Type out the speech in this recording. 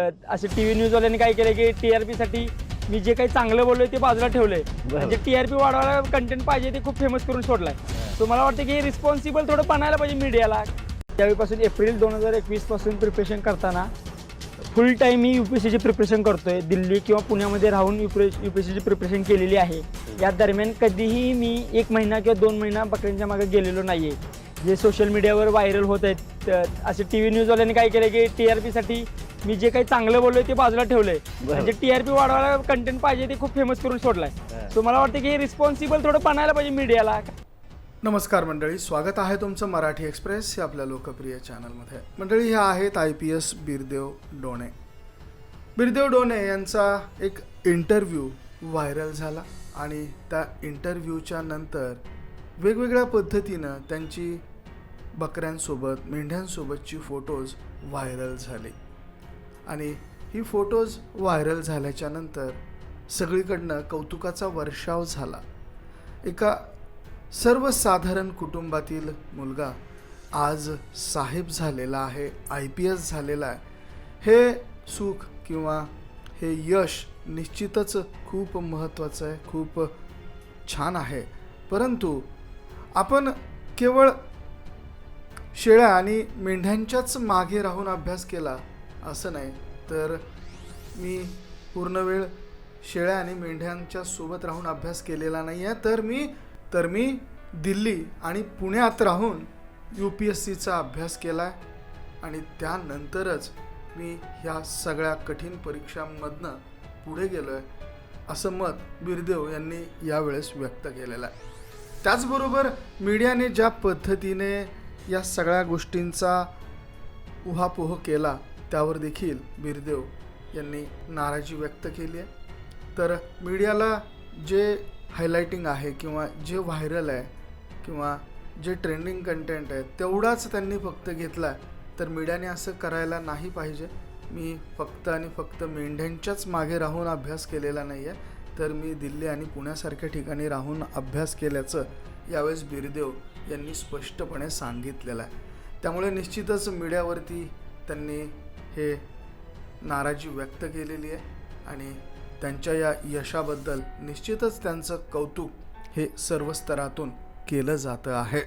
असे T V न्यूजवाल्यांनी काय केलं की टीआरपी साठी मी जे काही चांगलं बोललोय ते बाजूला ठेवलंय. म्हणजे टीआरपी वाढवायला कंटेंट पाहिजे ते खूप फेमस करून सोडलाय. सो मला वाटतं की रिस्पॉन्सिबल थोडं बनायला पाहिजे मीडियाला त्यावेळीपासून एप्रिल दोन हजार एकवीसपासून प्रिपरेशन करताना फुल टाईम मी युपीएससीची प्रिपरेशन करतोय. दिल्ली किंवा पुण्यामध्ये राहून युपी युपीएससीची प्रिपरेशन केलेली आहे. या दरम्यान कधीही मी एक महिना किंवा दोन महिना बकऱ्यांच्या मागे गेलेलो नाहीये. जे सोशल मीडियावर व्हायरल होत आहेत असे टी व्ही न्यूजवाल्यांनी काय केलं की टीआरपी साठी मी जे काही चांगलं बोललोय ते बाजूला ठेवलंय. म्हणजे टीआरपी वाढवायला कंटेंट पाहिजे ते खूप फेमस करून सोडलाय. सो मला वाटतं की रिस्पॉन्सिबल थोडं बनायला पाहिजे मीडियाला नमस्कार मंडळी स्वागत आहे तुमचं मराठी एक्सप्रेस या आपल्या लोकप्रिय चॅनलमध्ये मंडळी ह्या आहेत I P S Birdev Done. Birdev Done यांचा एक इंटरव्ह्यू व्हायरल झाला आणि त्या इंटरव्ह्यूच्या नंतर वेगवेगळ्या पद्धतीनं त्यांची बकऱ्यांसोबत मेंढ्यांसोबतची फोटोज व्हायरल झाले. आणि ही फोटोज व्हायरल झाल्याच्यानंतर सगळीकडनं कौतुकाचा वर्षाव झाला. एका सर्वसाधारण कुटुंबातील मुलगा आज साहेब झालेला आहे आय पी एस झालेला आहे. हे सुख किंवा हे यश निश्चितच खूप महत्त्वाचं आहे खूप छान आहे. परंतु आपण केवळ शेळ्या आणि मेंढ्यांच्याच मागे राहून अभ्यास केला असं नाही. तर मी पूर्ण वेळ शेळ्या आणि मेंढ्यांच्या सोबत राहून अभ्यास केलेला नाही आहे तर मी तर मी दिल्ली आणि पुण्यात राहून यू पी एस सीचा अभ्यास केला आहे आणि त्यानंतरच मी ह्या सगळ्या कठीण परीक्षांमधनं पुढे गेलो आहे असं मत बिरदेव यांनी यावेळेस व्यक्त केलेलं आहे. त्याचबरोबर मीडियाने ज्या पद्धतीने या सगळ्या गोष्टींचा उहापोह केला त्यावर देखील बिरदेव यांनी नाराजी व्यक्त केली आहे. तर मीडियाला जे हायलायटिंग आहे किंवा जे व्हायरल आहे किंवा जे ट्रेंडिंग कंटेंट आहे तेवढाच त्यांनी फक्त घेतला तर मीडियाने असं करायला नाही पाहिजे. मी फक्त आणि फक्त मेंढ्यांच्याच मागे राहून अभ्यास केलेला नाही आहे. तर मी दिल्ली आणि पुण्यासारख्या ठिकाणी राहून अभ्यास केल्याचं यावेळेस बिरदेव यांनी स्पष्टपणे सांगितलेलं आहे. त्यामुळे निश्चितच मीडियावरती त्यांनी हे नाराजी व्यक्त केलेली आहे आणि त्यांच्या या यशाबद्दल निश्चितच त्यांचं कौतुक हे सर्व स्तरातून केलं जातं आहे.